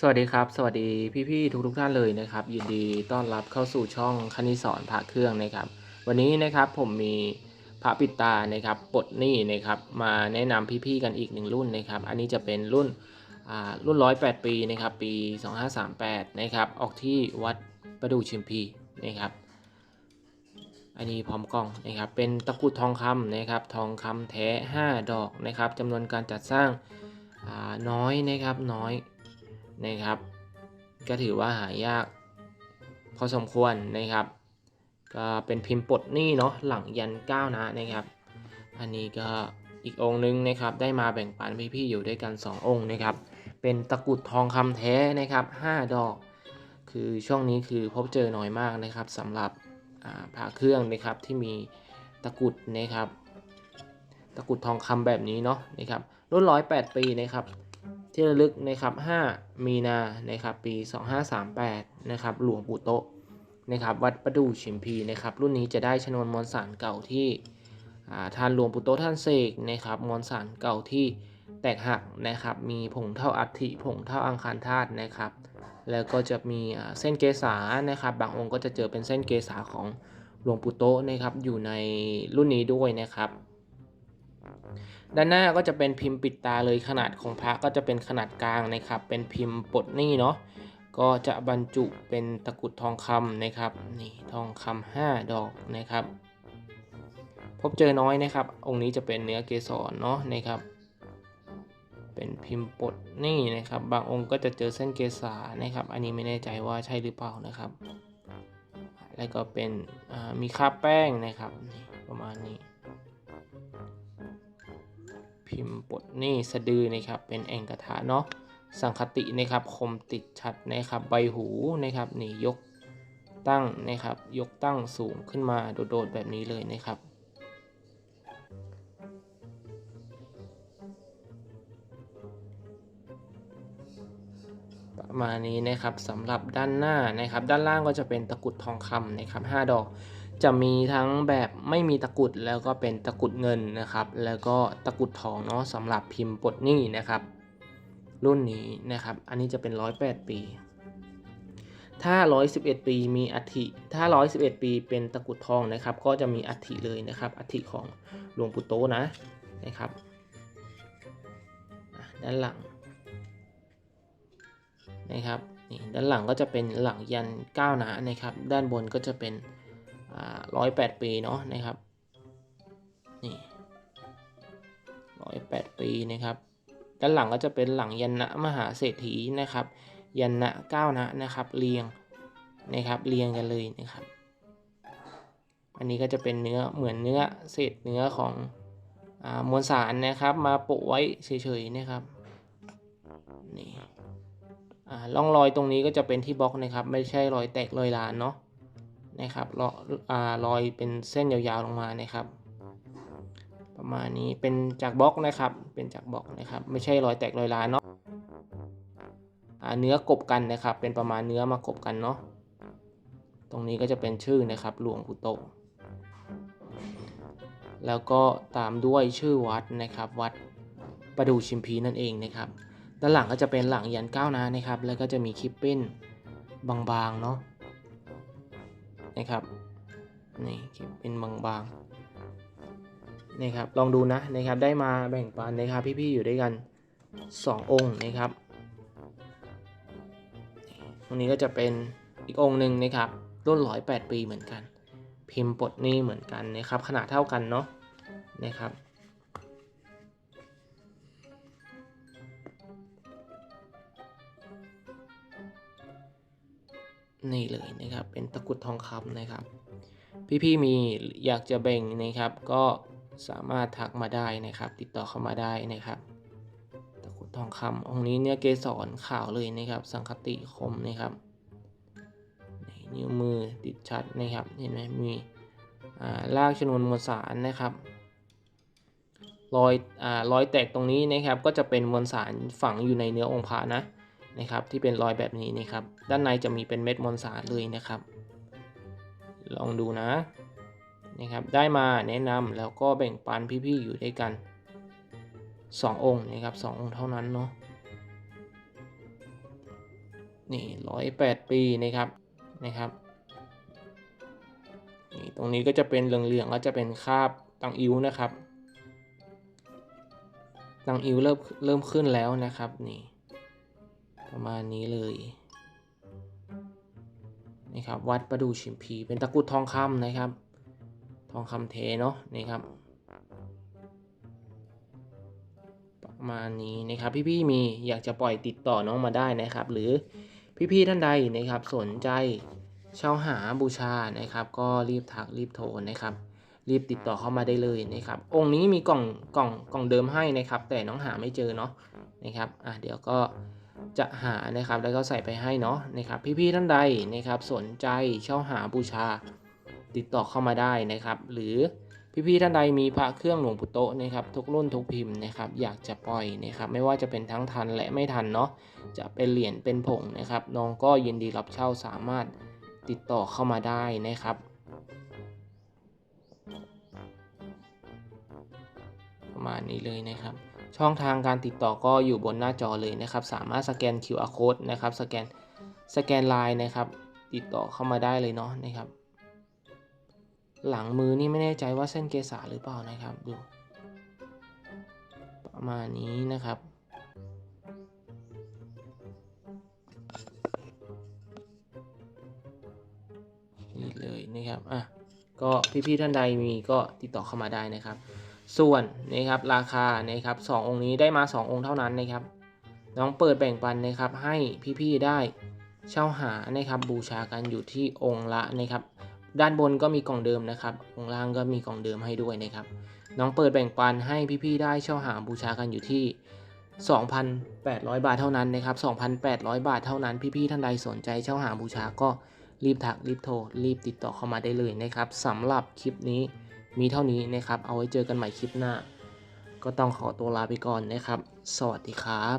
สวัสดีครับ สวัสดีพี่ๆทุกๆท่านเลยนะครับ ยินดีต้อนรับเข้าสู่ช่องคณิสอนพระเครื่องนะครับ วันนี้นะครับผมมีพระปิดตานะครับปลดหนี้นะครับ มาแนะนำพี่ๆกันอีกหนึ่งรุ่นนะครับ อันนี้จะเป็นรุ่นอ่ารุ่นร้อยแปดปีนะครับ ปี 2538 นะครับ ออกที่วัดประดู่ชิมพีนะครับ อันนี้พร้อมกล้องนะครับ เป็นตะกรุดทองคำนะครับ ทองคำแท้ 5 ดอกนะครับจำนวนการจัดสร้างอ่าน้อยนะครับน้อย นะครับ ก็ถือว่าหายาก พอสมควรนะครับ ก็เป็นพิมพ์ปลดหนี้เนาะหลังยันเก้านะนะครับ อันนี้ก็อีกองค์นึงนะครับ ได้มาแบ่งปันพี่ๆอยู่ด้วยกัน 2 องค์นะครับ เป็นตะกุดทองคำแท้นะครับ 5 ดอก คือช่วงนี้คือพบเจอน้อยมากนะครับสำหรับอ่าผ่าเครื่องนะครับที่มีตะกุดนะครับ ตะกุดทองคำแบบนี้เนาะนะครับรุ่นร้อยแปดปีนะครับ ที่ระลึกนะครับ 5 มีนานะครับปี 2538 นะครับหลวงปู่โตะนะครับวัดประดู่ชิมพีนะครับรุ่นนี้จะได้ชนวนมวลสารเก่าที่อ่าทานหลวงปู่โตะท่านเสกนะครับมวลสารเก่าที่แตกหักนะครับมีผงเท่าอัฐิผงเท่าอังคารธาตุนะครับ แล้วก็จะมีเส้นเกษานะครับ บางองค์ก็จะเจอเป็นเส้นเกษาของหลวงปู่โตะนะครับอยู่ในรุ่นนี้ด้วยนะครับ ด้านหน้าก็จะเป็นพิมพ์ปิดตาเลยขนาดของพระก็จะเป็นขนาดกลางนะครับ เป็นพิมพ์ปลดหนี้เนาะก็จะบรรจุเป็นตะกรุดทองคำนะครับนี่ทองคำห้าดอกนะครับ พบเจอน้อยนะครับ องค์นี้จะเป็นเนื้อเกสรเนาะนะครับ เป็นพิมพ์ปดหนี้นะครับ บางองค์ก็จะเจอเส้นเกษานะครับ อันนี้ไม่แน่ใจว่าใช่หรือเปล่านะครับ แล้วก็เป็นมีคราบแป้งนะครับ ประมาณนี้ พิมพ์ปลดหนี้สะดือนะครับเป็นแองกระทะเนาะสังคตินะครับคมติดชัดนะครับใบหูนะครับนี่ยกตั้งนะครับยกตั้งสูงขึ้นมาโดดๆแบบนี้เลยนะครับ ประมาณนี้นะครับสำหรับด้านหน้านะครับ ด้านล่างก็จะเป็นตะกุดทองคำนะครับ 5 ดอก จะมีทั้งแบบไม่มีตะกุดแล้วก็เป็นตะกุดเงินนะครับ แล้วก็ตะกุดทองเนาะสำหรับพิมพ์ปลดหนี้นะครับ รุ่นนี้นะครับ อันนี้จะเป็น 108 ปี ถ้า 111 ปีมีอัฐิถ้า 111 ปีเป็นตะกุดทองนะครับ ก็จะมีอัฐิเลยนะครับอัฐิของหลวงปู่โตนะนะครับด้านหลังนะครับนี่ด้านหลังก็จะเป็นหลังยันก้าวหนานะครับ ด้านบนก็จะเป็น ร้อยแปดปีเนาะนะครับนี่ร้อยแปดปีนะครับด้านหลังก็จะเป็นหลังยันนะมหาเศรษฐีนะครับ ยันนะเก้านะนะครับเรียงนะครับเรียงกันเลยนะครับ อันนี้ก็จะเป็นเนื้อเหมือนเนื้อเศษเนื้อของอมวลสารนะครับ มาโปะไว้เฉยๆนะครับนี่อ่าร่องรอยตรงนี้ก็จะเป็นที่บล็อกนะครับ ไม่ใช่รอยแตกรอยลานเนาะ นะครับรออ่ารอยเป็นเส้นยาวๆลงมานะครับ ประมาณนี้เป็นจากบล็อกนะครับ เป็นจากบล็อกนะครับ ไม่ใช่รอยแตกรอยลานเนาะเนื้อกบกันนะครับ เป็นประมาณเนื้อมากบกันเนาะตรงนี้ก็จะเป็นชื่อนะครับหลวงปู่โตแล้วก็ตามด้วยชื่อวัดนะครับ วัดประดู่ชิมพีนั่นเองนะครับ ด้านหลังก็จะเป็นหลังยันก้านะนะครับ แล้วก็จะมีคลิปปิ้นบางๆเนาะ นะครับนี่เก็บเป็นบางๆนี่ครับลองดูนะนะครับได้มาแบ่งปันนะครับพี่ๆอยู่ด้วยกัน 2 องค์นะครับตรงนี้ก็จะเป็นอีกองค์หนึ่งนะครับรุ่นร้อยแปดปีเหมือนกัน พิมพ์ปลดนี้เหมือนกันนะครับขนาดเท่ากันเนาะนะครับ นี่เลยนะครับเป็นตะกรุดทองคำนะครับ พี่ๆมีอยากจะแบ่งนะครับ ก็สามารถทักมาได้นะครับ ติดต่อเข้ามาได้นะครับ ตะกรุดทองคำองค์นี้เนี่ยเกสรขาวเลยนะครับ สังคติคมนะครับนิ้วมือติดชัดนะครับเห็นไหมมีลากชนวนมวลสารนะครับรอยอรอยแตกตรงนี้นะครับก็จะเป็นมวลสารฝังอยู่ในเนื้อองค์พระนะ นะครับที่เป็นรอยแบบนี้นะครับ ด้านในจะมีเป็นเม็ดมวลสารเลยนะครับ ลองดูนะนะครับ ได้มาแนะนำแล้วก็แบ่งปันพี่ๆอยู่ด้วยกัน 2 องค์นะครับสององค์เท่านั้นเนาะนี่ร้อยแปดปีนะครับนะครับนี่ตรงนี้ก็จะเป็นเหลืองๆก็จะเป็นคราบตังอิ้วนะครับตังอิ้วเริ่มเริ่มขึ้นแล้วนะครับนี่ ประมาณนี้เลยนี่ครับวัดประดูชิมพี เป็นตะกุดทองคำนะครับ ทองคำเทเนาะนี่ครับ ประมาณนี้นะครับ พี่ๆมีอยากจะปล่อยติดต่อน้องมาได้นะครับ หรือพี่ๆท่านใดนะครับ สนใจเช่าหาบูชานะครับ ก็รีบทักรีบโทรนะครับ รีบติดต่อเข้ามาได้เลยนะครับ องค์นี้มีกล่องกล่องกล่องเดิมให้นะครับ แต่น้องหาไม่เจอเนาะนะครับอะเดี๋ยวก็ จะหานะครับแล้วก็ใส่ไปให้เนาะนะครับ พี่ๆท่านใดนะครับสนใจเช่าหาบูชาติดต่อเข้ามาได้นะครับ หรือพี่ๆท่านใดมีพระเครื่องหลวงปู่โตนะครับทุกรุ่นทุกพิมพ์นะครับอยากจะปล่อยนะครับไม่ว่าจะเป็นทั้งทันและไม่ทันเนาะจะเป็นเหรียญเป็นผงนะครับน้องก็ยินดีรับเช่าสามารถติดต่อเข้ามาได้นะครับประมาณนี้เลยนะครับ ช่องทางการติดต่อก็อยู่บนหน้าจอเลยนะครับ สามารถสแกน QR code นะครับ สแกน สแกนไลน์นะครับ ติดต่อเข้ามาได้เลยเนาะนะครับ หลังมือนี่ไม่แน่ใจว่าเส้นเกษาหรือเปล่านะครับ ดู ประมาณนี้นะครับนี่เลยนะครับ อะ ก็พี่ๆท่านใดมีก็ติดต่อเข้ามาได้นะครับ ส่วนนะครับราคานะครับสององค์นี้ได้มา 2 องค์เท่านั้นนะครับ น้องเปิดแบ่งปันนะครับให้พี่ๆได้เช่าหานะครับบูชากันอยู่ที่องค์ละนะครับ ด้านบนก็มีกล่องเดิมนะครับองค์ล่างก็มีกล่องเดิมให้ด้วยนะครับ น้องเปิดแบ่งปันให้พี่ๆได้เช่าหาบูชากันอยู่ที่ 2,800 บาทเท่านั้นนะครับ2,800 บาทเท่านั้น พี่ๆท่านใดสนใจเช่าหาบูชาก็รีบทักรีบโทรรีบติดต่อเข้ามาได้เลยนะครับสำหรับคลิปนี้ มีเท่านี้นะครับ เอาไว้เจอกันใหม่คลิปหน้า ก็ต้องขอตัวลาไปก่อนนะครับ สวัสดีครับ